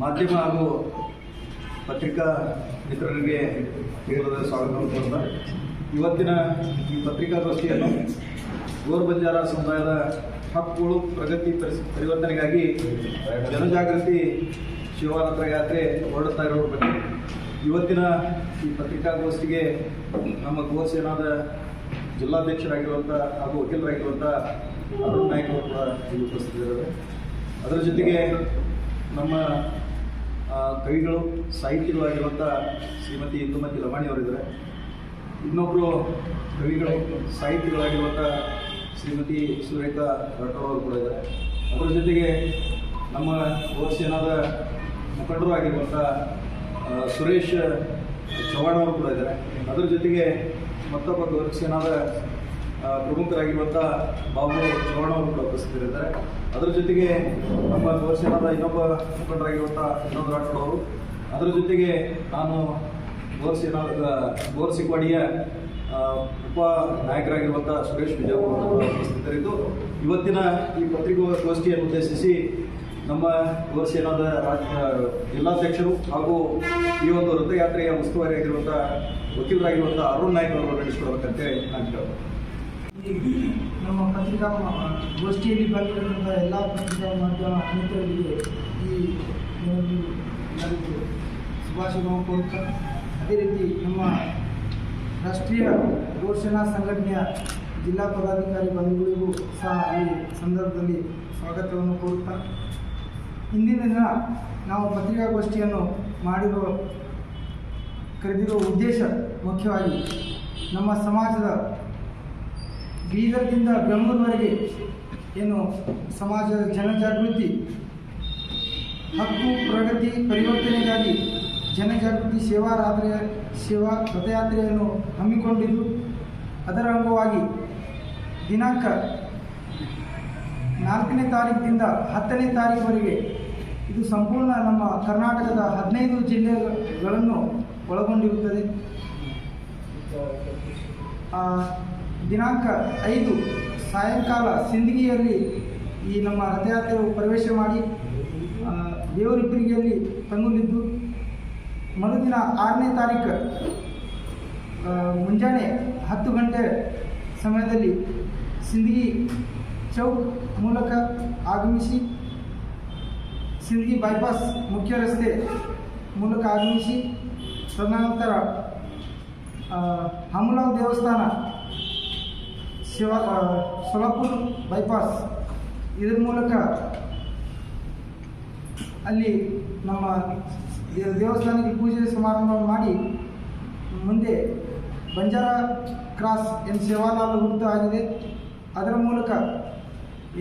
ಮಾಧ್ಯಮ ಹಾಗೂ ಪತ್ರಿಕಾ ಮಿತ್ರರಿಗೆ ಕೇರಳದ ಸ್ವಾಗತ ಇವತ್ತಿನ ಈ ಪತ್ರಿಕಾಗೋಷ್ಠಿಯನ್ನು ಗೋರ್ ಬಂಜಾರ ಸಮುದಾಯದ ಹಕ್ಕುಗಳು ಪ್ರಗತಿ ಪರಿವರ್ತನೆಗಾಗಿ ಜನಜಾಗೃತಿ ಶಿವರಾತ್ರ ಯಾತ್ರೆ ಹೊರಡುತ್ತಾ ಇರೋದ್ರ ಬಗ್ಗೆ ಇವತ್ತಿನ ಈ ಪತ್ರಿಕಾಗೋಷ್ಠಿಗೆ ನಮ್ಮ ಗೋಸೇನಾದ ಸೇನಾದ ಜಿಲ್ಲಾಧ್ಯಕ್ಷರಾಗಿರುವಂಥ ಹಾಗೂ ವಕೀಲರಾಗಿರುವಂಥ ಅರುಣ್ ನಾಯ್ಕ ಅವರು ಕೂಡ ಇಲ್ಲಿ ಉಪಸ್ಥಿತರಿದ್ದಾರೆ. ಅದರ ಜೊತೆಗೆ ನಮ್ಮ ಕವಿಗಳು ಸಾಹಿತಿಗಳು ಆಗಿರುವಂಥ ಶ್ರೀಮತಿ ಇಂದುಮತಿ ಲಮಾಣಿ ಅವರಿದ್ದಾರೆ. ಇನ್ನೊಬ್ಬರು ಕವಿಗಳು ಸಾಹಿತಿಗಳಾಗಿರುವಂಥ ಶ್ರೀಮತಿ ಸುರೇಖಾ ಅವರು ಕೂಡ ಇದ್ದಾರೆ. ಅದರ ಜೊತೆಗೆ ನಮ್ಮ ಗೋಸೇನಾದ ಮುಖಂಡರು ಆಗಿರುವಂಥ ಸುರೇಶ್ ಚವ್ಹಾಣ್ ಅವರು ಕೂಡ ಇದ್ದಾರೆ. ಅದರ ಜೊತೆಗೆ ಮತ್ತೊಬ್ಬ ಆ, ಪ್ರಮುಖರಾಗಿರುವಂಥ ಬಾಬು ಚವ್ಹಾಣ್ ಅವರು ಕೂಡ ಉಪಸ್ಥಿತರಿದ್ದಾರೆ. ಅದರ ಜೊತೆಗೆ ನಮ್ಮ ಗೋರಕ್ಷೇನಾದ ಇನ್ನೊಬ್ಬ ಮುಖಂಡರಾಗಿರುವಂಥ ವಿನೋದ್ ರಾಠೋಡ್ ಅವರು. ಅದರ ಜೊತೆಗೆ ನಾನು ಗೋರ್ಸೇನಾ ಗೋರ್ಸಿಕ್ವಾಡಿಯ ಉಪ ನಾಯಕರಾಗಿರುವಂಥ ಸುರೇಶ್ ಕೂಡ ಉಪಸ್ಥಿತರಿದ್ದು. ಇವತ್ತಿನ ಈ ಪತ್ರಿಕಾಗೋಷ್ಠಿಯನ್ನು ಉದ್ದೇಶಿಸಿ ನಮ್ಮ ಗೋರ್ಸೇನಾದ ರಾಜ್ಯ ಜಿಲ್ಲಾಧ್ಯಕ್ಷರು ಹಾಗೂ ಈ ಒಂದು ರಥಯಾತ್ರೆಯ ಉಸ್ತುವಾರಿಯಾಗಿರುವಂಥ ವಕೀಲರಾಗಿರುವಂಥ ಅರುಣ್ ನಾಯಕ್ ಅವರು ನಡೆಸಿಕೊಡ್ಬೇಕಂತೇಳಿ ನಾನು ಕೇಳ್ಬೋದು ಈ ನಮ್ಮ ಪತ್ರಿಕಾ ಗೋಷ್ಠಿಯಲ್ಲಿ ಬರ್ತಕ್ಕಂಥ ಎಲ್ಲ ಪತ್ರಿಕಾ ಮಾಧ್ಯಮ ಮಿತ್ರರಿಗೆ ಈ ಒಂದು ಎಲ್ಲರಿಗೂ ಶುಭಾಶಯಗಳನ್ನು ಕೋರುತ್ತಾ ಅದೇ ರೀತಿ ನಮ್ಮ ರಾಷ್ಟ್ರೀಯ ಘೋಷಣಾ ಸಂಘಟನೆಯ ಜಿಲ್ಲಾ ಪದಾಧಿಕಾರಿ ಬಂಧುಗಳಿಗೂ ಸಹ ಈ ಸಂದರ್ಭದಲ್ಲಿ ಸ್ವಾಗತವನ್ನು ಕೋರುತ್ತಾ ಇಂದಿನ ದಿನ ನಾವು ಪತ್ರಿಕಾಗೋಷ್ಠಿಯನ್ನು ಮಾಡಿರುವ ಕರೆದಿರುವ ಉದ್ದೇಶ ಮುಖ್ಯವಾಗಿ ನಮ್ಮ ಸಮಾಜದ ಬೀದರ್ದಿಂದ ಬೆಂಗಳೂರುವರೆಗೆ ಏನು ಸಮಾಜದ ಜನಜಾಗೃತಿ, ಹಕ್ಕು, ಪ್ರಗತಿ, ಪರಿವರ್ತನೆಗಾಗಿ ಜನಜಾಗೃತಿ, ಸೇವಾ ರಾತ್ರಿ, ಸೇವಾ ರಥಯಾತ್ರೆಯನ್ನು ಹಮ್ಮಿಕೊಂಡಿದ್ದು, ಅದರ ಅಂಗವಾಗಿ ದಿನಾಂಕ ನಾಲ್ಕನೇ ತಾರೀಕಿನಿಂದ ಹತ್ತನೇ ತಾರೀಕುವರೆಗೆ ಇದು ಸಂಪೂರ್ಣ ನಮ್ಮ ಕರ್ನಾಟಕದ ಹದಿನೈದು ಜಿಲ್ಲೆಗಳನ್ನು ಒಳಗೊಂಡಿರುತ್ತದೆ. ದಿನಾಂಕ ಐದು ಸಾಯಂಕಾಲ ಸಿಂದಗಿಯಲ್ಲಿ ಈ ನಮ್ಮ ರಥಯಾತ್ರೆಯು ಪ್ರವೇಶ ಮಾಡಿ ದೇವರಿಬ್ಬರಿಗೆಯಲ್ಲಿ ತಂಗುಲಿದ್ದು, ಮರುದಿನ ಆರನೇ ತಾರೀಕು ಮುಂಜಾನೆ ಹತ್ತು ಗಂಟೆ ಸಮಯದಲ್ಲಿ ಸಿಂದಗಿ ಚೌಕ್ ಮೂಲಕ ಆಗಮಿಸಿ, ಸಿಂದಗಿ ಬೈಪಾಸ್ ಮುಖ್ಯ ರಸ್ತೆ ಮೂಲಕ ಆಗಮಿಸಿ, ತದನಂತರ ಹಮಲಾವ್ ದೇವಸ್ಥಾನ ಶಿವ ಸೊಲಾಪುರ್ ಬೈಪಾಸ್ ಇದರ ಮೂಲಕ ಅಲ್ಲಿ ನಮ್ಮ ದೇವಸ್ಥಾನಕ್ಕೆ ಪೂಜೆ ಸಮಾರಂಭ ಮಾಡಿ ಮುಂದೆ ಬಂಜಾರ ಕ್ರಾಸ್ ಏನು ಸೇವಾಲಾಲ್ ವೃತ್ತ ಆಗಿದೆ. ಅದರ ಮೂಲಕ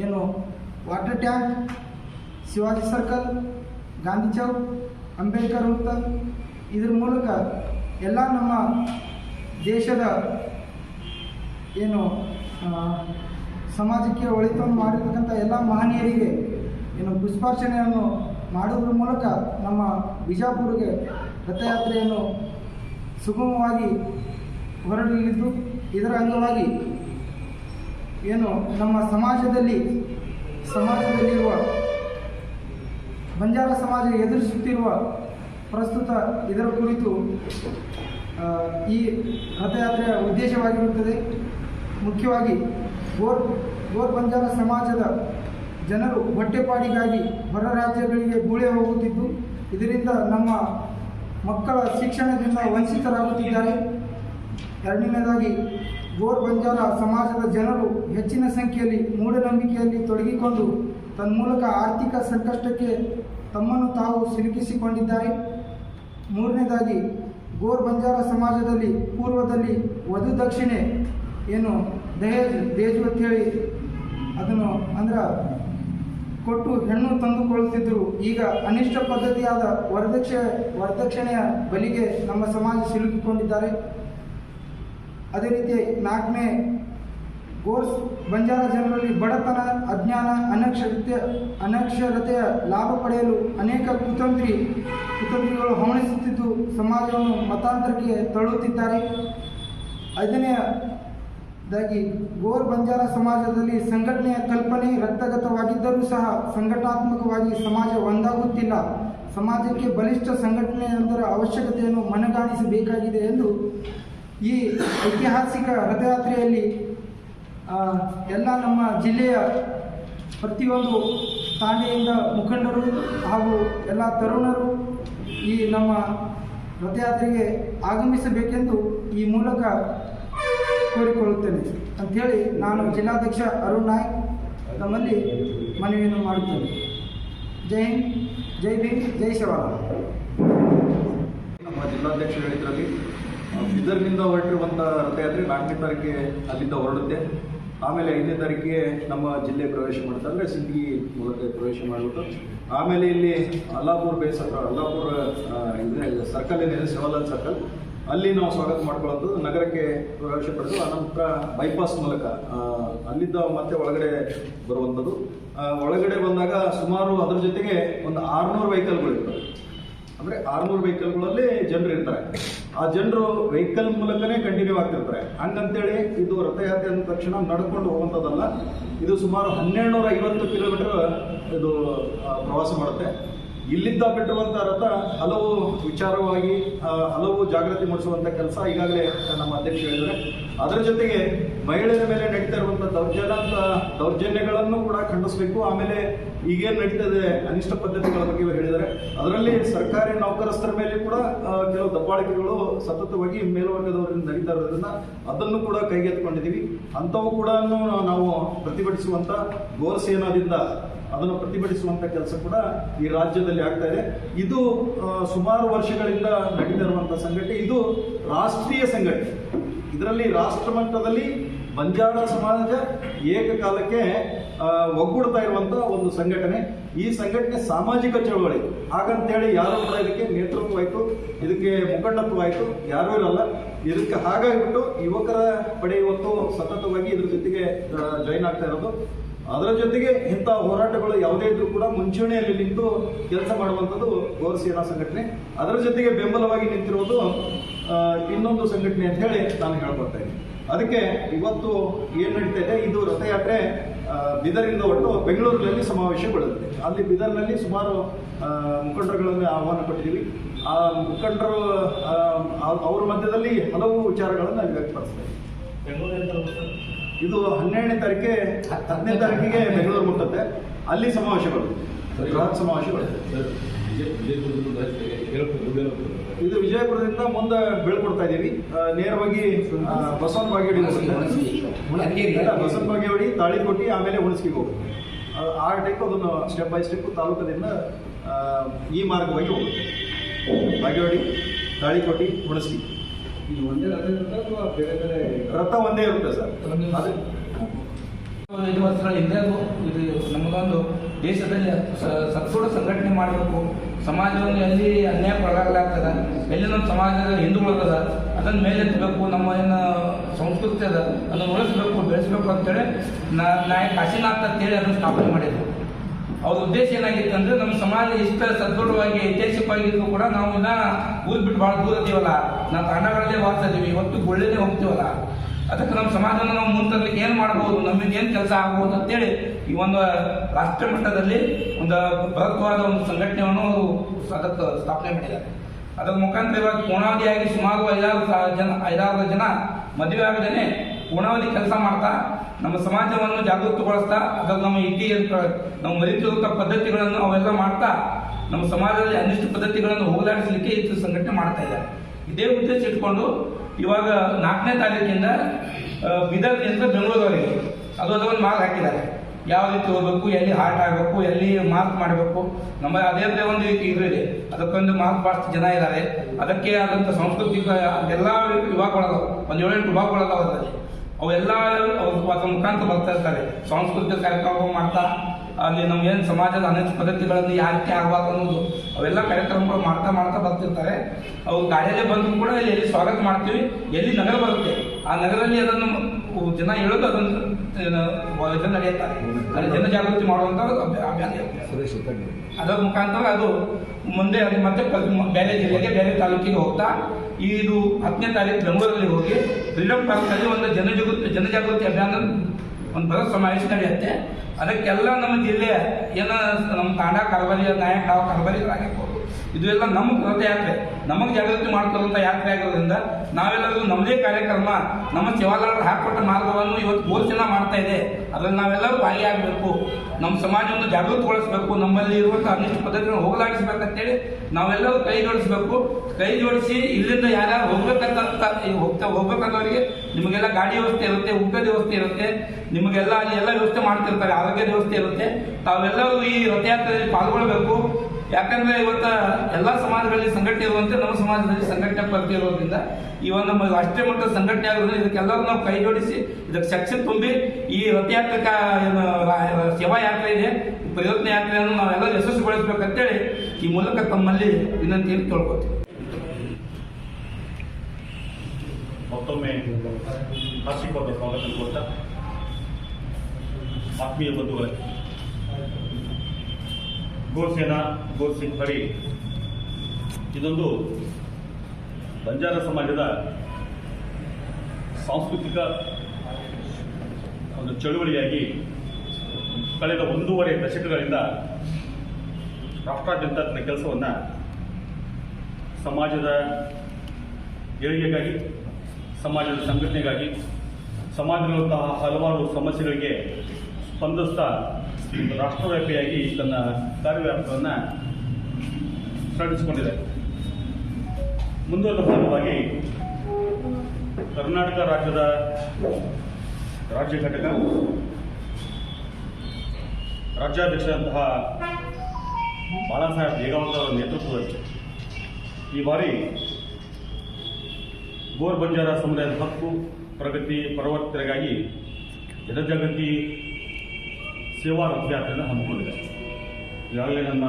ಏನು water tank, Shivaji circle, Gandhi Chowk, Ambedkar ವೃತ್ತ ಇದ್ರ ಮೂಲಕ ಎಲ್ಲ ನಮ್ಮ ದೇಶದ ಏನು ಸಮಾಜಕ್ಕೆ ಒಳಿತವನ್ನು ಮಾಡಿರ್ತಕ್ಕಂಥ ಎಲ್ಲ ಮಹನೀಯರಿಗೆ ಏನು ಪುಷ್ಪಾರ್ಚನೆಯನ್ನು ಮಾಡುವುದರ ಮೂಲಕ ನಮ್ಮ ಬಿಜಾಪುರಿಗೆ ರಥಯಾತ್ರೆಯನ್ನು ಸುಗಮವಾಗಿ ಹೊರಡಲಿದ್ದು, ಇದರ ಅಂಗವಾಗಿ ಏನು ನಮ್ಮ ಸಮಾಜದಲ್ಲಿ, ಸಮಾಜದಲ್ಲಿರುವ ಬಂಜಾರ ಸಮಾಜ ಎದುರಿಸುತ್ತಿರುವ ಪ್ರಸ್ತುತ ಇದರ ಕುರಿತು ಈ ರಥಯಾತ್ರೆಯ ಉದ್ದೇಶವಾಗಿರುತ್ತದೆ. ಮುಖ್ಯವಾಗಿ ಗೋರ್ ಗೋರ್ ಬಂಜಾರ ಸಮಾಜದ ಜನರು ಹೊಟ್ಟೆಪಾಡಿಗಾಗಿ ಹೊರ ರಾಜ್ಯಗಳಿಗೆ ಗುಳೆ ಹೋಗುತ್ತಿದ್ದು, ಇದರಿಂದ ನಮ್ಮ ಮಕ್ಕಳ ಶಿಕ್ಷಣದಿಂದ ವಂಚಿತರಾಗುತ್ತಿದ್ದಾರೆ. ಎರಡನೇದಾಗಿ ಗೋರ್ ಬಂಜಾರ ಸಮಾಜದ ಜನರು ಹೆಚ್ಚಿನ ಸಂಖ್ಯೆಯಲ್ಲಿ ಮೂಢನಂಬಿಕೆಯಲ್ಲಿ ತೊಡಗಿಕೊಂಡು ತನ್ಮೂಲಕ ಆರ್ಥಿಕ ಸಂಕಷ್ಟಕ್ಕೆ ತಮ್ಮನ್ನು ತಾವು ಸಿಲುಕಿಸಿಕೊಂಡಿದ್ದಾರೆ. ಮೂರನೇದಾಗಿ ಗೋರ್ ಬಂಜಾರ ಸಮಾಜದಲ್ಲಿ, ಪೂರ್ವದಲ್ಲಿ ವಧು ದಕ್ಷಿಣೆ ಏನು ದಹೇಜ್ ದೇಜು ಅಂತೇಳಿ ಅದನ್ನು ಅಂದ್ರೆ ಕೊಟ್ಟು ಹೆಣ್ಣು ತಂದುಕೊಳ್ಳುತ್ತಿದ್ದರು ಈಗ ಅನಿಷ್ಟ ಪದ್ಧತಿಯಾದ ವರದಕ್ಷ, ವರದಕ್ಷಿಣೆಯ ಬಲಿಗೆ ನಮ್ಮ ಸಮಾಜ ಸಿಲುಕಿಕೊಂಡಿದ್ದಾರೆ. ಅದೇ ರೀತಿ ನಾಲ್ಕನೇ ಗೋರ್ಸ್, ಬಂಜಾರ ಜನರಲ್ಲಿ ಬಡತನ, ಅಜ್ಞಾನ, ಅನಕ್ಷರತೆ, ಅನಕ್ಷರತೆಯ ಲಾಭ ಪಡೆಯಲು ಅನೇಕ ಕುತಂತ್ರಿ, ಕುತಂತ್ರಿಗಳು ಹವಣಿಸುತ್ತಿದ್ದು ಸಮಾಜವನ್ನು ಮತಾಂತರಕ್ಕೆ ತಳ್ಳುತ್ತಿದ್ದಾರೆ. ಐದನೆಯ ಇದಾಗಿ ಗೋರ್ ಬಂಜಾರ ಸಮಾಜದಲ್ಲಿ ಸಂಘಟನೆಯ ಕಲ್ಪನೆ ರಕ್ತಗತವಾಗಿದ್ದರೂ ಸಹ ಸಂಘಟನಾತ್ಮಕವಾಗಿ ಸಮಾಜ ಒಂದಾಗುತ್ತಿಲ್ಲ. ಸಮಾಜಕ್ಕೆ ಬಲಿಷ್ಠ ಸಂಘಟನೆಯೊಂದರ ಅವಶ್ಯಕತೆಯನ್ನು ಮನಗಾಣಿಸಬೇಕಾಗಿದೆ ಎಂದು ಈ ಐತಿಹಾಸಿಕ ರಥಯಾತ್ರೆಯಲ್ಲಿ ಎಲ್ಲ ನಮ್ಮ ಜಿಲ್ಲೆಯ ಪ್ರತಿಯೊಂದು ತಾಂಡೆಯಿಂದ ಮುಖಂಡರು ಹಾಗೂ ಎಲ್ಲ ತರುಣರು ಈ ನಮ್ಮ ರಥಯಾತ್ರೆಗೆ ಆಗಮಿಸಬೇಕೆಂದು ಈ ಮೂಲಕ ಕೋರಿಕೊಳ್ಳುತ್ತೇನೆ. ಅಂಥೇಳಿ ನಾನು ಜಿಲ್ಲಾಧ್ಯಕ್ಷ ಅರುಣ್ ನಾಯ್ಕ್ ನಮ್ಮಲ್ಲಿ ಮನವಿಯನ್ನು ಮಾಡುತ್ತೇನೆ. ಜೈ ಹಿಂದ್, ಜೈ ಭೀಮ್, ಜೈ ಶವಾಲ. ನಮ್ಮ ಜಿಲ್ಲಾಧ್ಯಕ್ಷರು ಹೇಳಿದ್ರಲ್ಲಿ ಬಿದರ್ನಿಂದ ಹೊರಟಿರುವಂಥ ರಥಯಾತ್ರೆ ನಾಲ್ಕನೇ ತಾರೀಕಿಗೆ ಅಲ್ಲಿಂದ ಹೊರಡುತ್ತೆ. ಆಮೇಲೆ ಐದನೇ ತಾರೀಕಿಗೆ ನಮ್ಮ ಜಿಲ್ಲೆ ಪ್ರವೇಶ ಮಾಡುತ್ತೆ. ಅಂದರೆ ಸಿಂಗಿ ಮೂಲಕ ಪ್ರವೇಶ ಮಾಡಿಬಿಟ್ಟು, ಆಮೇಲೆ ಇಲ್ಲಿ ಅಲ್ಲಾಪುರ್ ಬೇಸ್ ಹತ್ರ ಅಲ್ಲಾಪುರ್ ಇದೆ ಸರ್ಕಲ್ ಏನಿದೆ, ಶಿವಾಲಾಲ್ ಸರ್ಕಲ್ ಅಲ್ಲಿ ನಾವು ಸ್ವಾಗತ ಮಾಡ್ಕೊಳ್ಳೋದು ನಗರಕ್ಕೆ ಪ್ರವೇಶ ಪಡೆದು ಅನಂತರ ಬೈಪಾಸ್ ಮೂಲಕ. ಅಲ್ಲಿದ್ದ ಅಲ್ಲಿಂದ ಮತ್ತೆ ಒಳಗಡೆ ಬರುವಂಥದ್ದು. ಒಳಗಡೆ ಬಂದಾಗ ಸುಮಾರು ಅದ್ರ ಜೊತೆಗೆ ಒಂದು ಆರುನೂರು ವೆಹಿಕಲ್ಗಳು ಅಂದರೆ ಆರ್ನೂರು ವೆಹಿಕಲ್ಗಳಲ್ಲಿ ಜನರು ಇರ್ತಾರೆ. ಆ ಜನರು ವೆಹಿಕಲ್ ಮೂಲಕನೇ ಕಂಟಿನ್ಯೂ ಆಗ್ತಿರ್ತಾರೆ. ಹಂಗಂತೇಳಿ ಇದು ರಥಯಾತ್ರೆ ಅಂದ ತಕ್ಷಣ ನಡ್ಕೊಂಡು ಹೋಗುವಂಥದ್ದಲ್ಲ. ಇದು ಸುಮಾರು ಹನ್ನೆರಡು ನೂರ ಐವತ್ತು ಕಿಲೋಮೀಟರ್ ಇದು ಪ್ರವಾಸ ಮಾಡುತ್ತೆ. ಇಲ್ಲಿಂದ ಬಿಟ್ಟಿರುವಂಥ ರಥ ಹಲವು ವಿಚಾರವಾಗಿ ಹಲವು ಜಾಗೃತಿ ಮೂಡಿಸುವಂತ ಕೆಲಸ ಈಗಾಗಲೇ ನಮ್ಮ ಅಧ್ಯಕ್ಷ ಹೇಳಿದ್ದಾರೆ. ಅದರ ಜೊತೆಗೆ ಮಹಿಳೆಯರ ಮೇಲೆ ನಡೀತಾ ಇರುವಂಥ ದೌರ್ಜನ್ಯ ದೌರ್ಜನ್ಯಗಳನ್ನು ಕೂಡ ಖಂಡಿಸಬೇಕು. ಆಮೇಲೆ ಈಗೇನು ನಡೀತದೆ ಅನಿಷ್ಟ ಪದ್ಧತಿಗಳ ಬಗ್ಗೆ ಹೇಳಿದ್ದಾರೆ. ಅದರಲ್ಲಿ ಸರ್ಕಾರಿ ನೌಕರಸ್ಥರ ಮೇಲೆ ಕೂಡ ಕೆಲವು ದಬ್ಬಾಳಿಕೆಗಳು ಸತತವಾಗಿ ಮೇಲ್ವರ್ಗದವರಿಂದ ನಡೀತಾ ಇರೋದ್ರಿಂದ ಅದನ್ನು ಕೂಡ ಕೈಗೆತ್ತಿಕೊಂಡಿದ್ದೀವಿ. ಅಂಥವು ಕೂಡ ನಾವು ಪ್ರತಿಭಟಿಸುವಂಥ ಗೋರ್ ಸೇನಾದಿಂದ ಅದನ್ನು ಪ್ರತಿಭಟಿಸುವಂತ ಕೆಲಸ ಕೂಡ ಈ ರಾಜ್ಯದಲ್ಲಿ ಆಗ್ತಾ ಇದೆ. ಇದು ಸುಮಾರು ವರ್ಷಗಳಿಂದ ನಡೀತಾ ಸಂಘಟನೆ. ಇದು ರಾಷ್ಟ್ರೀಯ ಸಂಘಟನೆ. ಇದರಲ್ಲಿ ರಾಷ್ಟ್ರ ಮಟ್ಟದಲ್ಲಿ ಬಂಜಾರ ಸಮಾಜ ಏಕಕಾಲಕ್ಕೆ ಒಗ್ಗೂಡ್ತಾ ಇರುವಂತ ಒಂದು ಸಂಘಟನೆ. ಈ ಸಂಘಟನೆ ಸಾಮಾಜಿಕ ಚಳವಳಿ. ಹಾಗಂತೇಳಿ ಯಾರು ಕೂಡ ಇದಕ್ಕೆ ನೇತೃತ್ವ ಆಯ್ತು ಇದಕ್ಕೆ ಮುಖಂಡತ್ವ ಆಯ್ತು ಯಾರೂ ಇರಲ್ಲ. ಇದಕ್ಕೆ ಹಾಗಾಗಿಬಿಟ್ಟು ಯುವಕರ ಪಡೆ ಇವತ್ತು ಸತತವಾಗಿ ಇದ್ರ ಜೊತೆಗೆ ಜಾಯಿನ್ ಆಗ್ತಾ ಇರೋದು. ಅದರ ಜೊತೆಗೆ ಇಂಥ ಹೋರಾಟಗಳು ಯಾವುದೇ ಇದ್ರೂ ಕೂಡ ಮುಂಚೂಣಿಯಲ್ಲಿ ನಿಂತು ಕೆಲಸ ಮಾಡುವಂಥದ್ದು ಗೌರ ಸೇನಾ ಸಂಘಟನೆ. ಅದರ ಜೊತೆಗೆ ಬೆಂಬಲವಾಗಿ ನಿಂತಿರುವುದು ಇನ್ನೊಂದು ಸಂಘಟನೆ ಅಂತ ಹೇಳಿ ನಾನು ಹೇಳ್ಕೊಡ್ತಾ ಅದಕ್ಕೆ ಇವತ್ತು ಏನು ನಡೀತಾ ಇದೆ, ಇದು ರಥಯಾತ್ರೆ ಬಿದರಿಂದ ಒಟ್ಟು ಬೆಂಗಳೂರಿನಲ್ಲಿ ಸಮಾವೇಶಗೊಳ್ಳುತ್ತೆ. ಅಲ್ಲಿ ಬಿದರ್ನಲ್ಲಿ ಸುಮಾರು ಮುಖಂಡರುಗಳನ್ನು ಆಹ್ವಾನ ಕೊಟ್ಟಿದ್ದೀವಿ. ಆ ಮುಖಂಡರು ಅವ್ರ ಮಧ್ಯದಲ್ಲಿ ಹಲವು ವಿಚಾರಗಳನ್ನು ವ್ಯಕ್ತಪಡಿಸ್ತಾರೆ ಇದು ಹನ್ನೆರಡನೇ ತಾರೀಕಿಗೆ ಹತ್ತನೇ ತಾರೀಕಿಗೆ ಬೆಂಗಳೂರು ಮುಟ್ಟುತ್ತೆ. ಅಲ್ಲಿ ಸಮಾವೇಶಗಳು ಬೃಹತ್ ಸಮಾವೇಶಗಳು ಇದು ವಿಜಯಪುರದಿಂದ ಮುಂದೆ ಬೀಳ್ಕೊಡ್ತಾ ಇದ್ದೀವಿ. ನೇರವಾಗಿ ಬಸವನ್ ಇಲ್ಲ, ಬಸವನ ಬಾಗೇವಾಡಿ. ತಾಳಿಕೋಟಿ ಆಮೇಲೆ ಹುಣಸ್ಗಿಗೆ ಹೋಗುತ್ತೆ. ಆ- ಟೈಪ್ ಅದನ್ನು ಸ್ಟೆಪ್ ಬೈ ಸ್ಟೆಪ್ ತಾಲೂಕದಿಂದ ಈ ಮಾರ್ಗವಾಗಿ ಹೋಗುತ್ತೆ. ಬಾಗೇವಾಡಿ ತಾಳಿಕೋಟಿ ಹುಣಸ್ಗಿ ರಥ ಒಂದೇ ಇರುತ್ತೆ ಸರ್. ಅದು ಐದು ವರ್ಷಗಳ ಹಿಂದೆ ಇದು ನಮಗೊಂದು ದೇಶದಲ್ಲಿ ಸ- ಸದೃಢ ಸಂಘಟನೆ ಮಾಡಬೇಕು. ಸಮಾಜವನ್ನು ಎಲ್ಲಿ ಅನ್ಯಾಯಕ್ಕೊಳಗಾಗ್ಲಾಗ್ತದ ಎಲ್ಲಿ ನಮ್ಮ ಸಮಾಜದ ಹಿಂದುಗಳದ ಅದನ್ನ ಮೇಲೆತ್ತಬೇಕು ನಮ್ಮ ಏನು ಸಂಸ್ಕೃತಿ ಅದ ಅದನ್ನು ಉಳಿಸ್ಬೇಕು ಬೆಳೆಸ್ಬೇಕು ಅಂತೇಳಿ ನಾ ನಾಯಕ ಅಂತ ಅಂತೇಳಿ ಅದನ್ನು ಸ್ಥಾಪನೆ ಮಾಡಿದ್ರು. ಅವ್ರ ಉದ್ದೇಶ ಏನಾಗಿತ್ತು ಅಂದ್ರೆ ನಮ್ಮ ಸಮಾಜ ಇಷ್ಟ ಸದೃಢವಾಗಿ ಐತಿಹಾಸಿಕವಾಗಿದ್ರು ಕೂಡ ನಾವು ಇನ್ನ ಊರ್ ಬಿಟ್ಟು ಭಾಳ ದೂರ ಇದೀವಲ್ಲ ನಾವು ತಾಂಡಗಳಲ್ಲೇ ವಾಸ ಇದೀವಿ ಇವತ್ತು ಗುಳ್ಳೆನೇ ಹೋಗ್ತೀವಲ್ಲ. ಅದಕ್ಕೆ ನಮ್ಮ ಸಮಾಜನ ನಾವು ಮುಂತರ್ಲಿಕ್ಕೆ ಏನು ಮಾಡ್ಬೋದು ನಮಗೆ ಏನು ಕೆಲಸ ಆಗ್ಬೋದು ಅಂತೇಳಿ ಈ ಒಂದು ರಾಷ್ಟ್ರ ಮಟ್ಟದಲ್ಲಿ ಒಂದು ಬೃಹತ್ವಾದ ಒಂದು ಸಂಘಟನೆಯನ್ನು ಅವರು ಅದಕ್ಕೆ ಸ್ಥಾಪನೆ ಮಾಡಿದ್ದಾರೆ. ಅದರ ಮುಖಾಂತರ ಇವಾಗ ಕೋಣಾವಧಿಯಾಗಿ ಸುಮಾರು ಐದಾರು ಜನ ಐದಾರು ಜನ ಮದುವೆ ಆಗದೇನೆ ಪೂರ್ಣಾವಧಿ ಕೆಲಸ ಮಾಡ್ತಾ ನಮ್ಮ ಸಮಾಜವನ್ನು ಜಾಗೃತಗೊಳಿಸ್ತಾ ಅದ್ರಲ್ಲಿ ನಮ್ಮ ಇತಿ ನಾವು ಮರಿತಿರುವಂಥ ಪದ್ಧತಿಗಳನ್ನು ಅವೆಲ್ಲ ಮಾಡ್ತಾ, ನಮ್ಮ ಸಮಾಜದಲ್ಲಿ ಅನಿಷ್ಟ ಪದ್ಧತಿಗಳನ್ನು ಹೋಗಲಾಡಿಸಲಿಕ್ಕೆ ಇದು ಸಂಘಟನೆ ಮಾಡ್ತಾ ಇದೆ. ಇದೇ ಉದ್ದೇಶ ಇಟ್ಕೊಂಡು ಇವಾಗ ನಾಲ್ಕನೇ ತಾರೀಕಿಂದ ಬೀದರ್ನಿಂದ ಬೆಂಗಳೂರವರೆಗೆ ಅದು ಅದೊಂದು ಮಾರ್ಕ್ ಹಾಕಿದ್ದಾರೆ. ಯಾವ ರೀತಿ ಹೋಗ್ಬೇಕು ಎಲ್ಲಿ ಹಾರ್ಟ್ ಆಗಬೇಕು, ಎಲ್ಲಿ ಮಾರ್ಕ್ ಮಾಡಬೇಕು, ನಮ್ಮ ಅದೇ ಒಂದು ರೀತಿ ಇದೆ ಅದಕ್ಕೊಂದು ಮಾರ್ಕ್ ಭಾಳಷ್ಟು ಜನ ಇದ್ದಾರೆ. ಅದಕ್ಕೆ ಆದಂಥ ಸಾಂಸ್ಕೃತಿಕ ಎಲ್ಲ ವಿಭಾಗಗಳದಾವ ಒಂದು ಏಳೆಂಟು ವಿಭಾಗಗಳದಾವ ಅದರಲ್ಲಿ. ಅವೆಲ್ಲ ಅವ್ರ ಅದ್ರ ಮುಖಾಂತರ ಬರ್ತಾ ಇರ್ತಾರೆ ಸಾಂಸ್ಕೃತಿಕ ಕಾರ್ಯಕ್ರಮ ಮಾಡ್ತಾ ಅಲ್ಲಿ ನಮ್ಮ ಏನು ಸಮಾಜದ ಅನೇಕ ಪದ್ಧತಿಗಳನ್ನು ಯಾಕೆ ಆಗಬಾರ್ದು ಅನ್ನೋದು ಅವೆಲ್ಲ ಕಾರ್ಯಕ್ರಮಗಳು ಮಾಡ್ತಾ ಮಾಡ್ತಾ ಬರ್ತಿರ್ತಾರೆ. ಅವ್ರು ಗಾಡಿಯಲ್ಲೇ ಬಂದರೂ ಕೂಡ ಎಲ್ಲಿ ಸ್ವಾಗತ ಮಾಡ್ತೀವಿ ಎಲ್ಲಿ ನಗರ ಬರುತ್ತೆ ಆ ನಗರದಲ್ಲಿ ಅದನ್ನು ಜನ ಹೇಳೋದು ಅದನ್ನು ಜನ ನಡೆಯುತ್ತಾರೆ. ಅಲ್ಲಿ ಜನಜಾಗೃತಿ ಮಾಡುವಂಥ ಅದರ ಮುಖಾಂತರ ಅದು ಮುಂದೆ ಅದು ಮತ್ತೆ ಬೇರೆ ಜಿಲ್ಲೆಗೆ ಬೇರೆ ತಾಲೂಕಿಗೆ ಹೋಗ್ತಾ ಇದು ಹತ್ತನೇ ತಾರೀಕು ಬೆಂಗಳೂರಲ್ಲಿ ಹೋಗಿ ಫ್ರೀಡಂ ಪಾರ್ಕ್ನಲ್ಲಿ ಒಂದು ಜನಜಾಗೃತಿ ಜನಜಾಗೃತಿ ಅಭಿಯಾನ ಒಂದು ಬೃಹತ್ ಸಮಾವೇಶ ನಡೆಯುತ್ತೆ. ಅದಕ್ಕೆಲ್ಲ ನಮ್ಮ ಜಿಲ್ಲೆಯ ಏನ ನಮ್ಮ ತಾಂಡ ಕಾರ್ಬಾರಿ ನಾಯಕ ಕಾರ್ಬಾರಿಗಳಾಗಿರ್ಬೋದು. ಇದು ಎಲ್ಲ ನಮ್ಮ ರಥಯಾತ್ರೆ. ನಮಗೆ ಜಾಗೃತಿ ಮಾಡ್ತಕ್ಕಂಥ ಯಾತ್ರೆ ಆಗಿರೋದ್ರಿಂದ ನಾವೆಲ್ಲರೂ ನಮ್ಮದೇ ಕಾರ್ಯಕ್ರಮ, ನಮ್ಮ ಸೇವಾದಾರರು ಹಾಕೊಟ್ಟ ಮಾರ್ಗವನ್ನು ಇವತ್ತು ಮೂರು ಮಾಡ್ತಾ ಇದೆ. ಅದರಲ್ಲಿ ನಾವೆಲ್ಲರೂ ಭಾಗಿಯಾಗಬೇಕು. ನಮ್ಮ ಸಮಾಜವನ್ನು ಜಾಗೃತಗೊಳಿಸಬೇಕು. ನಮ್ಮಲ್ಲಿ ಇರುವಂಥ ಅನಿಷ್ಟ ಪದ್ಧತಿಗಳನ್ನು ಹೋಗಲಾಡಿಸಬೇಕಂತೇಳಿ ನಾವೆಲ್ಲರೂ ಕೈ ಜೋಡಿಸಬೇಕು. ಕೈ ಜೋಡಿಸಿ ಇಲ್ಲಿಂದ ಯಾರ್ಯಾರು ಹೋಗ್ಬೇಕಂತ ಹೋಗ್ತಾ ಹೋಗ್ಬೇಕಂತವರಿಗೆ ನಿಮಗೆಲ್ಲ ಗಾಡಿ ವ್ಯವಸ್ಥೆ ಇರುತ್ತೆ ಊಟದ ವ್ಯವಸ್ಥೆ ಇರುತ್ತೆ. ನಿಮಗೆಲ್ಲ ಅಲ್ಲಿ ಎಲ್ಲ ವ್ಯವಸ್ಥೆ ಮಾಡ್ತಿರ್ತಾರೆ ಆರೋಗ್ಯದ ವ್ಯವಸ್ಥೆ ಇರುತ್ತೆ. ತಾವೆಲ್ಲರೂ ಈ ರಥಯಾತ್ರೆಯಲ್ಲಿ ಪಾಲ್ಗೊಳ್ಬೇಕು. ಯಾಕಂದ್ರೆ ಇವತ್ತ ಎಲ್ಲ ಸಮಾಜಗಳಲ್ಲಿ ಸಂಘಟನೆ ಇರುವಂತೆ ನಮ್ಮ ಸಮಾಜದಲ್ಲಿ ಸಂಘಟನೆ ಕೊರತೆ ಇರೋದ್ರಿಂದ ಈ ಒಂದು ನಮ್ಮ ರಾಷ್ಟ್ರೀಯ ಮಟ್ಟದ ಸಂಘಟನೆ ಆಗಿರೋದ್ರಿಂದ ಇದಕ್ಕೆಲ್ಲರೂ ನಾವು ಕೈ ಜೋಡಿಸಿ ಇದಕ್ಕೆ ಶಕ್ತಿ ತುಂಬಿ ಈ ರಥಯಾತ್ರೆ ಸೇವಾ ಯಾತ್ರೆ ಇದೆ, ಪ್ರಯೋಜನ ಯಾತ್ರೆಯನ್ನು ನಾವೆಲ್ಲ ಹೇಳಿ ಈ ಮೂಲಕ ತಮ್ಮಲ್ಲಿ ವಿನಂತಿಯನ್ನು ಕೇಳ್ಕೊತೀವಿ ಮತ್ತೊಮ್ಮೆ ಹಾರ್ದಿಕವಾದ ಸ್ವಾಗತ ಆತ್ಮೀಯ ಬಂಧುಗಳೇ ಗೋಸೇನಾ ಗೋಸಿಂಗ್ ಹರಿ. ಇದೊಂದು ಬಂಜಾರ ಸಮಾಜದ ಸಾಂಸ್ಕೃತಿಕ ಒಂದು ಚಳುವಳಿಯಾಗಿ ಕಳೆದ ಒಂದೂವರೆ ದಶಕಗಳಿಂದ ರಾಷ್ಟ್ರಾದ್ಯಂತ ತನ್ನ ಕೆಲಸವನ್ನು ಸಮಾಜದ ಏಳಿಗೆಗಾಗಿ, ಸಮಾಜದ ಸಂಘಟನೆಗಾಗಿ, ಸಮಾಜದಲ್ಲಿರುವಂತಹ ಹಲವಾರು ಸಮಸ್ಯೆಗಳಿಗೆ ಸ್ಪಂದಿಸ್ತಾ ರಾಷ್ಟ್ರವ್ಯಾಪಿಯಾಗಿ ತನ್ನ ಕಾರ್ಯವ್ಯಾಪ್ತಿಯನ್ನು ಪ್ರಕಟಿಸಿಕೊಂಡಿದೆ ಮುಂದುವರೆದ ಭಾಗವಾಗಿ ಕರ್ನಾಟಕ ರಾಜ್ಯದ ರಾಜ್ಯ ಘಟಕ, ರಾಜ್ಯಾಧ್ಯಕ್ಷರಂತಹ ಬಾಳಸಾಹೇಬ್ ದೇಗಾವತ್ ಅವರ ನೇತೃತ್ವದಲ್ಲಿ ಈ ಬಾರಿ ಗೋರ್ ಬಂಜಾರ ಸಮುದಾಯದ ಹಕ್ಕು, ಪ್ರಗತಿ, ಪರವರ್ತನೆಗಾಗಿ ಜನಜಾಗೃತಿ ಸೇವಾ ರಥಯಾತ್ರೆಯನ್ನು ಹಮ್ಮಿಕೊಂಡಿದೆ ಈಗಾಗಲೇ ನಮ್ಮ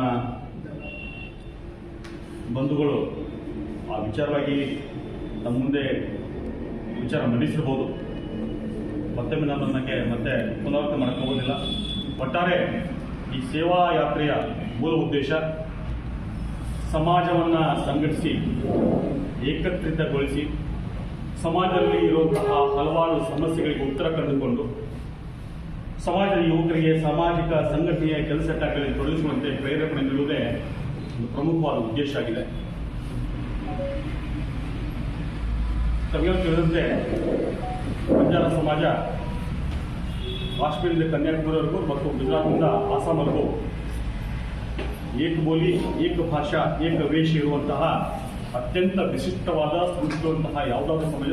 ಬಂಧುಗಳು ಆ ವಿಚಾರವಾಗಿ ನಮ್ಮ ಮುಂದೆ ವಿಚಾರ ಮಂಡಿಸಿರ್ಬೋದು. ಮತ್ತೊಮ್ಮೆ ನಾನು ನನಗೆ ಮತ್ತೆ ಪುನರಾವರ್ತನೆ ಮಾಡೋಕ್ಕೋಗೋದಿಲ್ಲ ಒಟ್ಟಾರೆ ಈ ಸೇವಾ ಯಾತ್ರೆಯ ಮೂಲ ಉದ್ದೇಶ ಸಮಾಜವನ್ನು ಸಂಘಟಿಸಿ, ಏಕತ್ರಿತಗೊಳಿಸಿ, ಸಮಾಜದಲ್ಲಿ ಇರುವಂತಹ ಹಲವಾರು ಸಮಸ್ಯೆಗಳಿಗೆ ಉತ್ತರ ಕಂಡುಕೊಂಡು ಸಮಾಜದ ಯುವಕರಿಗೆ ಸಾಮಾಜಿಕ ಸಂಘಟನೆಯ ಕೆಲಸ ಕಾರ್ಯಗಳಲ್ಲಿ ತೊಡಗಿಸುವಂತೆ ಪ್ರೇರೇಪಣೆ ನೀಡುವುದೇ ಒಂದು ಪ್ರಮುಖವಾದ ಉದ್ದೇಶ ಆಗಿದೆ. ತಿಳಿದಂತೆ ಬಂಜಾರ ಸಮಾಜ ಕಾಶ್ಮೀರದಿಂದ ಕನ್ಯಾಕುಮಾರಿವರೆಗೂ ಮತ್ತು ಗುಜರಾತ್ನಿಂದ ಆಸಾಮ್ವರೆಗೂ ಏಕ ಬೋಲಿ, ಏಕ ಭಾಷಾ, ಏಕ ವೇಷ ಇರುವಂತಹ ಅತ್ಯಂತ ವಿಶಿಷ್ಟವಾದ ಸಂಸ್ಕೃತಿ ಯಾವುದಾದ್ರೂ ಸಮಾಜ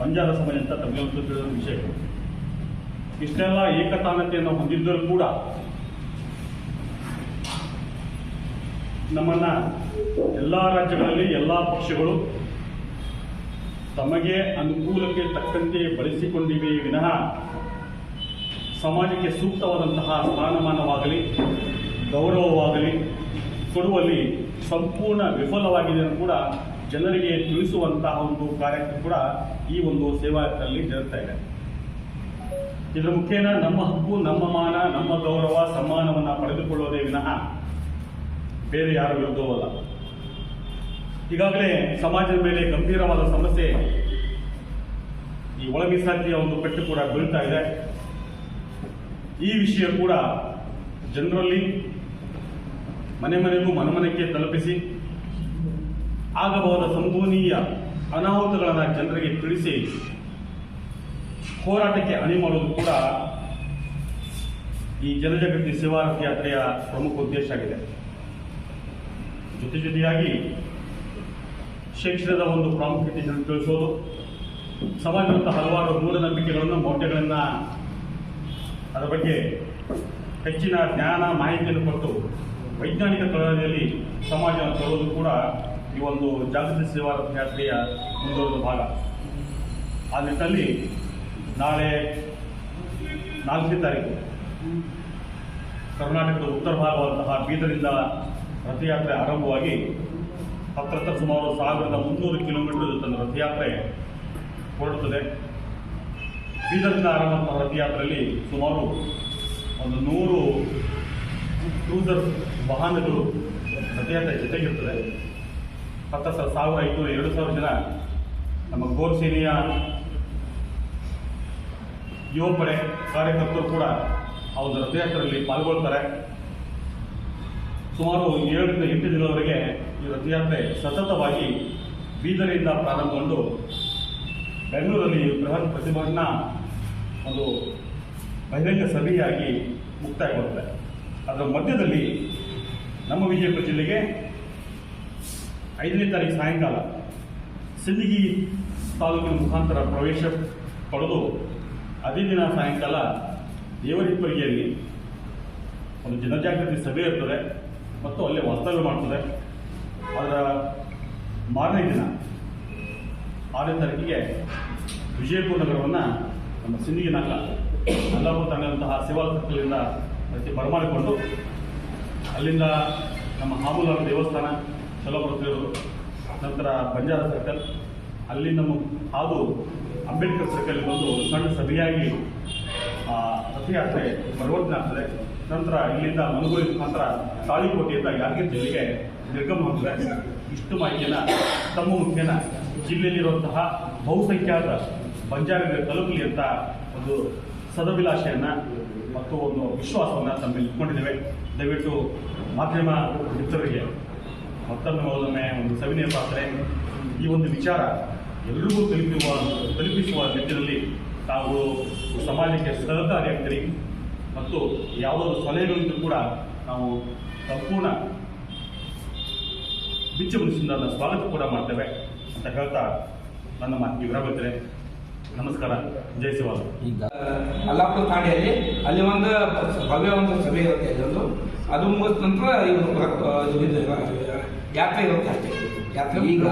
ಬಂಜಾರ ಸಮಾಜ ಅಂತ ತಮಗೆ ತಿಳಿದ ವಿಷಯ. ಇಷ್ಟೆಲ್ಲ ಏಕತಾನತೆಯನ್ನು ಹೊಂದಿದ್ದರೂ ಕೂಡ ನಮ್ಮನ್ನ ಎಲ್ಲ ರಾಜ್ಯಗಳಲ್ಲಿ ಎಲ್ಲ ಪಕ್ಷಗಳು ತಮಗೆ ಅನುಕೂಲಕ್ಕೆ ತಕ್ಕಂತೆ ಬಳಸಿಕೊಂಡಿವೆ ವಿನಃ ಸಮಾಜಕ್ಕೆ ಸೂಕ್ತವಾದಂತಹ ಸ್ಥಾನಮಾನವಾಗಲಿ, ಗೌರವವಾಗಲಿ, ಕೊಡುವಲ್ಲಿ ಸಂಪೂರ್ಣ ವಿಫಲವಾಗಿದೆ ಅಂತ ಕೂಡ ಜನರಿಗೆ ತಿಳಿಸುವಂತಹ ಒಂದು ಕಾರ್ಯಕ್ರಮ ಕೂಡ ಈ ಒಂದು ಸೇವಾ ಜರುಗ್ತಾ ಇದೆ. ಇದರ ಮುಖೇನ ನಮ್ಮ ಹಕ್ಕು, ನಮ್ಮ ಮಾನ, ನಮ್ಮ ಗೌರವ, ಸಮ್ಮಾನವನ್ನು ಪಡೆದುಕೊಳ್ಳೋದೇ ವಿನಃ ಬೇರೆ ಯಾರ ವಿರುದ್ಧವೂ ಈಗಾಗಲೇ ಸಮಾಜದ ಮೇಲೆ ಗಂಭೀರವಾದ ಸಮಸ್ಯೆ ಈ ಒಳ ಒಂದು ಪೆಟ್ಟು ಕೂಡ ಬೀಳ್ತಾ ಇದೆ. ಈ ವಿಷಯ ಕೂಡ ಜನರಲ್ಲಿ ಮನೆ ಮನೆಗೂ ಮನಮನಕ್ಕೆ ತಲುಪಿಸಿ, ಆಗಬಹುದ ಸಂಭವನೀಯ ಅನಾಹುತಗಳನ್ನು ಜನರಿಗೆ ತಿಳಿಸಿ ಹೋರಾಟಕ್ಕೆ ಅಣಿ ಮಾಡುವುದು ಕೂಡ ಈ ಜನಜಾಗೃತಿ ಸೇವಾ ಯಾತ್ರೆಯ ಪ್ರಮುಖ ಉದ್ದೇಶ ಆಗಿದೆ. ಜೊತೆ ಜೊತೆಯಾಗಿ ಶಿಕ್ಷಣದ ಒಂದು ಪ್ರಾಮುಖ್ಯತೆ ತಿಳಿಸೋದು ಸಮಾಜದ ಹಲವಾರು ಮೂಢನಂಬಿಕೆಗಳನ್ನು, ಮೌಢ್ಯಗಳನ್ನು ಅದರ ಬಗ್ಗೆ ಹೆಚ್ಚಿನ ಜ್ಞಾನ ಮಾಹಿತಿಯನ್ನು ಕೊಟ್ಟು ವೈಜ್ಞಾನಿಕ ಕಳದಲ್ಲಿ ಸಮಾಜವನ್ನು ತರುವುದು ಕೂಡ ಈ ಒಂದು ಜಾಗೃತಿ ಸೇವಾ ಯಾತ್ರೆಯ ಮುಂದುವರೆದ ಭಾಗ. ಆ ನಿಟ್ಟಿನಲ್ಲಿ ನಾಳೆ ನಾಲ್ಕನೇ ತಾರೀಕು ಕರ್ನಾಟಕದ ಉತ್ತರ ಭಾಗವಾದಂತಹ ಬೀದರಿಂದ ರಥಯಾತ್ರೆ ಆರಂಭವಾಗಿ ಹತ್ತಿರ ಸುಮಾರು ಸಾವಿರದ ಮುನ್ನೂರು ಕಿಲೋಮೀಟರ್ ತನ್ನ ರಥಯಾತ್ರೆ ಹೊರಡುತ್ತದೆ. ಬೀದರ್ನಿಂದ ಆರಂಭ ರಥಯಾತ್ರೆಯಲ್ಲಿ ಸುಮಾರು ಒಂದು ನೂರು ಕ್ರೂಸರ್ ವಾಹನಗಳು ರಥಯಾತ್ರೆ ಜೊತೆಗಿರ್ತದೆ ಹತ್ತು ಸಾವಿರ ಐನೂರು ಎರಡು ಸಾವಿರ ಜನ ನಮ್ಮ ಗೋರ್ ಸೇನೆಯ ಯುವ ಪಡೆ ಕಾರ್ಯಕರ್ತರು ಕೂಡ ಒಂದು ರಥಯಾತ್ರೆಯಲ್ಲಿ ಪಾಲ್ಗೊಳ್ತಾರೆ. ಸುಮಾರು ಏಳರಿಂದ ಎಂಟು ದಿನದವರೆಗೆ ಈ ರಥಯಾತ್ರೆ ಸತತವಾಗಿ ಬೀದರಿಯಿಂದ ಪ್ರಾರಂಭಗೊಂಡು ಬೆಂಗಳೂರಲ್ಲಿ ಬೃಹತ್ ಪ್ರತಿಭಟನಾ ಒಂದು ಬಹಿರಂಗ ಸಭೆಯಾಗಿ ಮುಕ್ತಾಯಗೊಳ್ಳುತ್ತೆ ಅದರ ಮಧ್ಯದಲ್ಲಿ ನಮ್ಮ ವಿಜಯಪುರ ಜಿಲ್ಲೆಗೆ ಐದನೇ ತಾರೀಕು ಸಾಯಂಕಾಲ ಸಿಂದಗಿ ತಾಲೂಕಿನ ಮುಖಾಂತರ ಪ್ರವೇಶ ಪಡೆದು ಅದೇ ದಿನ ಸಾಯಂಕಾಲ ದೇವರಿಪ್ಪರಿಗೆಯಲ್ಲಿ ಒಂದು ಜನಜಾಗೃತಿ ಸಭೆ ಇರ್ತದೆ. ಮತ್ತು ಅಲ್ಲೇ ವಾಸ್ತವ್ಯ ಮಾಡ್ತದೆ. ಅದರ ಮಾರನೇ ದಿನ, ಆರನೇ ತಾರೀಕಿಗೆ ವಿಜಯಪುರ ನಗರವನ್ನು ನಮ್ಮ ಸಿಂಧಿಗೆ ನಗರ ಅಲ್ಲಾಪುರ ತಂಗದಂತಹ ಸೇವಾ ಸರ್ಕಲಿಂದ ಅದಕ್ಕೆ ಬರಮಾಡಿಕೊಂಡು ಅಲ್ಲಿಂದ ನಮ್ಮ ಹಾಮೂಲಾರ ದೇವಸ್ಥಾನ ಚಲೋಪುರದವರು ನಂತರ ಬಂಜಾರ ಸರ್ಕಲ್ ಅಲ್ಲಿ ನಮ್ಮ ಹಾದು ಅಂಬೇಡ್ಕರ್ ಸರ್ಕಲ್ ಬಂದು ಒಂದು ಸಣ್ಣ ಸಭೆಯಾಗಿ ರಥಯಾತ್ರೆ ಪರಿವರ್ತನೆ ಆಗ್ತದೆ. ನಂತರ ಇಲ್ಲಿಂದ ಮನಗೋಲಿ ಮುಖಾಂತರ ತಾಳಿಕೋಟೆಯಿಂದ ಯಾದಗಿರಿ ಜಿಲ್ಲೆಗೆ ನಿರ್ಗಮ ಹೋಗ್ತದೆ ಇಷ್ಟು ಮಾಹಿತಿಯನ್ನು ತಮ್ಮ ಮುಖ್ಯನ ಜಿಲ್ಲೆಯಲ್ಲಿರುವಂತಹ ಬಹುಸಂಖ್ಯಾತ ಬಂಜಾರಿಗೆ ತಲುಪಲಿ ಅಂತ ಒಂದು ಸದಭಿಲಾಷೆಯನ್ನು ಮತ್ತು ಒಂದು ವಿಶ್ವಾಸವನ್ನು ತಮ್ಮಲ್ಲಿ ಇಟ್ಕೊಂಡಿದ್ದೇವೆ. ದಯವಿಟ್ಟು ಮಾಧ್ಯಮ ಮಿತ್ರರಿಗೆ ಮತ್ತೊಮ್ಮೆ ಒಂದು ಸವಿನಯ ಪಾತ್ರೆ ಈ ಒಂದು ವಿಚಾರ ಎಲ್ರಿಗೂ ತಲುಪುವ ತಲುಪಿಸುವ ನಿಟ್ಟಿನಲ್ಲಿ ತಾವು ಸಮಾಜಕ್ಕೆ ಸಹಕಾರಿಯಾಗ್ತೀರಿ ಮತ್ತು ಯಾವುದಾದ್ರು ಸಲಹೆಗಳಿಂದ ಕೂಡ ನಾವು ಸಂಪೂರ್ಣ ಬಿಚ್ಚು ಮನಸ್ಸಿಂದ ಸ್ವಾಗತ ಕೂಡ ಮಾಡ್ತೇವೆ ಅಂತ ಹೇಳ್ತಾ ನನ್ನ ಮಾತಿಗೆ ವಿರಾಮತ್ತೇನೆ ನಮಸ್ಕಾರ. ಜಯ ಶಿವಾಲ ಈಗ ಅಲ್ಲಾಪುರ ಠಾಣೆಯಲ್ಲಿ ಅಲ್ಲಿ ಒಂದು ಭವ್ಯ ಒಂದು ಸಭೆ ಇರುತ್ತೆ ಅದೊಂದು ಅದು ಮುಗಿದ ನಂತರ ಇವರು ಯಾತ್ರೆ ಇರುತ್ತೆ ಅಷ್ಟೇ. ಯಾತ್ರೆ ಈಗ